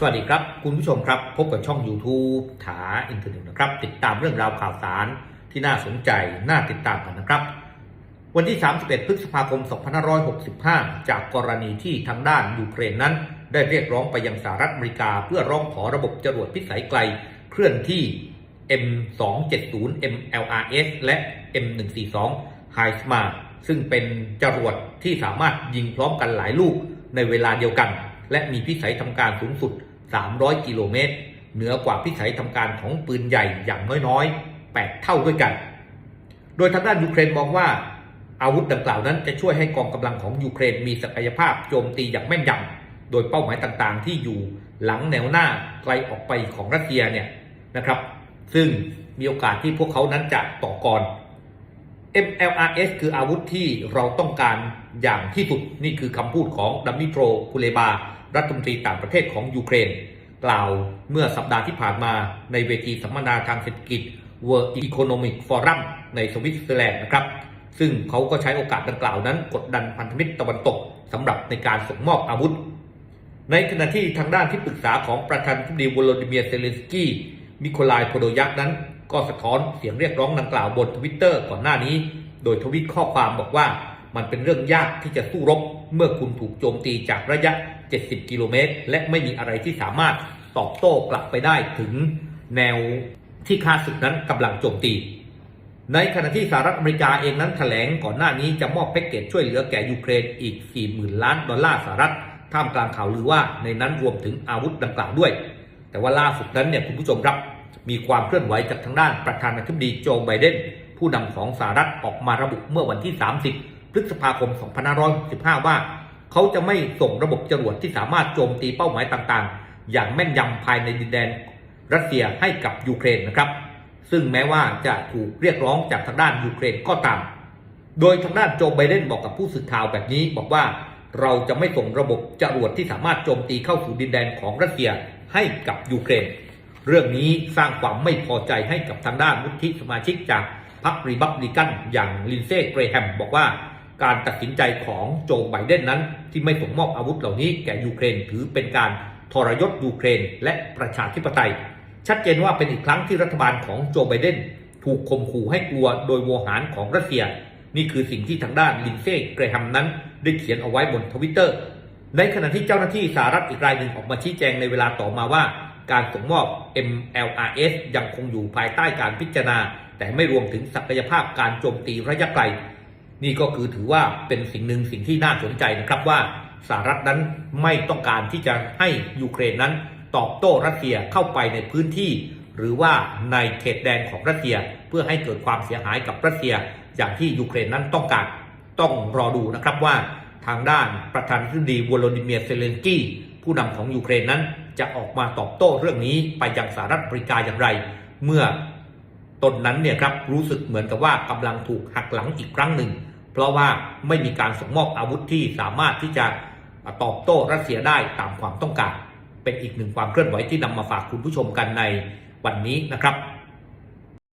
สวัสดีครับ คุณผู้ชมครับ พบกับช่อง YouTube ถาอินเทอร์เน็ตนะครับ ติดตามเรื่องราวข่าวสารที่น่าสนใจ น่าติดตามกันนะครับ วันที่ 31 พฤษภาคม 2565 จากกรณีที่ทางด้านยูเครนนั้น ได้เรียกร้องไปยังสหรัฐอเมริกา เพื่อร้องขอระบบจรวดพิสัยไกล เคลื่อนที่ M270 MLRS และ M142 h i s m a ซึ่งเป็นจรวดที่สามารถยิงพร้อมกันหลายลูกในเวลาเดียวกัน และมีพิสัยทำการสูงสุด 300 กิโลเมตร เหนือกว่าพิสัยทำการของปืนใหญ่อย่างน้อยๆ 8 เท่าด้วยกัน โดยทางด้านยูเครนมองว่า อาวุธดังกล่าวนั้นจะช่วยให้กองกำลังของยูเครนมีศักยภาพโจมตีอย่างแม่นยำโดยเป้าหมายต่างๆ ที่อยู่หลังแนวหน้าไกลออกไปของรัสเซียเนี่ยนะครับ ซึ่งมีโอกาสที่พวกเขานั้นจะต่อกร MLRS คืออาวุธที่เราต้องการอย่างที่สุดนี่คือคำพูดของดัมมิโตรคูเลบา รัฐมนตรีต่างประเทศของยูเครน กล่าวเมื่อสัปดาห์ที่ผ่านมาในเวทีสัมมนาทางเศรษฐกิจ World Economic Forum ในสวิตเซอร์แลนด์นะครับ ซึ่งเขาก็ใช้โอกาสดังกล่าวนั้น กดดันพันธมิตรตะวันตกสำหรับในการส่งมอบอาวุธ ในขณะที่ทางด้านที่ปรึกษาของประธานาธิบดีวโลดิเมียร์เซเลนสกี้มิโคลายโพโดยักนั้น ก็สะท้อนเสียงเรียกร้องดังกล่าวบนทวิตเตอร์ก่อนหน้านี้ โดยทวิตข้อความบอกว่ามันเป็นเรื่องยากที่จะสู้รบ เมื่อคุณถูกโจมตีจากระยะ 70 กิโลเมตร และไม่มีอะไรที่สามารถตอบโต้กลับไปได้ถึงแนวที่ข้าศึกนั้นกำลังโจมตี ในขณะที่สหรัฐอเมริกาเองนั้นแถลงก่อนหน้านี้จะมอบแพ็กเกจช่วยเหลือแก่ยูเครนอีก 40,000 ล้านดอลลาร์สหรัฐ ท่ามกลางข่าวลือว่าในนั้นรวมถึงอาวุธดังกล่าวด้วย แต่ว่าล่าสุดนั้นเนี่ยคุณผู้ชมครับ มีความเคลื่อนไหวจากทางด้านประธานาธิบดีโจไบเดนผู้นำของสหรัฐออกมาระบุเมื่อวันที่ 30 พฤษภาคม 2565 ว่า เขาจะไม่ส่งระบบจรวดที่สามารถโจมตีเป้าหมายต่างๆ อย่างแม่นยำภายในดินแดนรัสเซียให้กับยูเครนนะครับ ซึ่งแม้ว่าจะถูกเรียกร้องจากทางด้านยูเครนก็ตาม โดยทางด้านโจไบเดนบอกกับผู้สื่อข่าวแบบนี้บอกว่าเราจะไม่ส่งระบบจรวดที่สามารถโจมตีเข้าสู่ดินแดนของรัสเซียให้กับยูเครน เรื่องนี้สร้างความไม่พอใจให้กับทางด้านวุฒิสมาชิกจากพรรครีบับลิกันอย่างลินเซ่เกรแฮมบอกว่าการตัดสินใจของโจไบเดนนั้น ที่ไม่ส่งมอบอาวุธเหล่านี้แก่ยูเครนถือเป็นการทรยศยูเครนและประชาธิปไตย ชัดเจนว่าเป็นอีกครั้งที่รัฐบาลของโจไบเดนถูกข่มขู่ให้กลัวโดยโวหารของรัสเซีย นี่คือสิ่งที่ทางด้านลินเซ่เกรแฮมนั้น ได้เขียนเอาไว้บนทวิตเตอร์ในขณะที่เจ้าหน้าที่สหรัฐอีกรายหนึ่งออกมาชี้แจงในเวลาต่อมาว่า การส่งมอบ MLRS ยังคงอยู่ภายใต้การพิจารณา แต่ไม่รวมถึงศักยภาพการโจมตีระยะไกล นี่ก็คือถือว่าเป็นสิ่งหนึ่งสิ่งที่น่าสนใจนะครับว่าสหรัฐนั้นไม่ต้องการที่จะให้ยูเครนนั้น ตอบโต้รัสเซียเข้าไปในพื้นที่ หรือว่าในเขตแดนของรัสเซีย เพื่อให้เกิดความเสียหายกับรัสเซีย อย่างที่ยูเครนนั้นต้องการต้องรอดูนะครับว่า ทางด้านประธานาธิบดีวโลดิเมียร์เซเลนสกี้ ผู้นำของยูเครนนั้นจะออกมาตอบโต้เรื่องนี้ไปยังสหรัฐอเมริกาอย่างไร เมื่อตนนั้นเนี่ยครับรู้สึกเหมือนกับว่ากำลังถูกหักหลังอีกครั้งหนึ่ง เพราะว่าไม่มีการส่งมอบอาวุธที่สามารถที่จะตอบโต้รัสเซียได้ตามความต้องการ เป็นอีกหนึ่งความเคลื่อนไหวที่นำมาฝากคุณผู้ชมกันในวันนี้นะครับ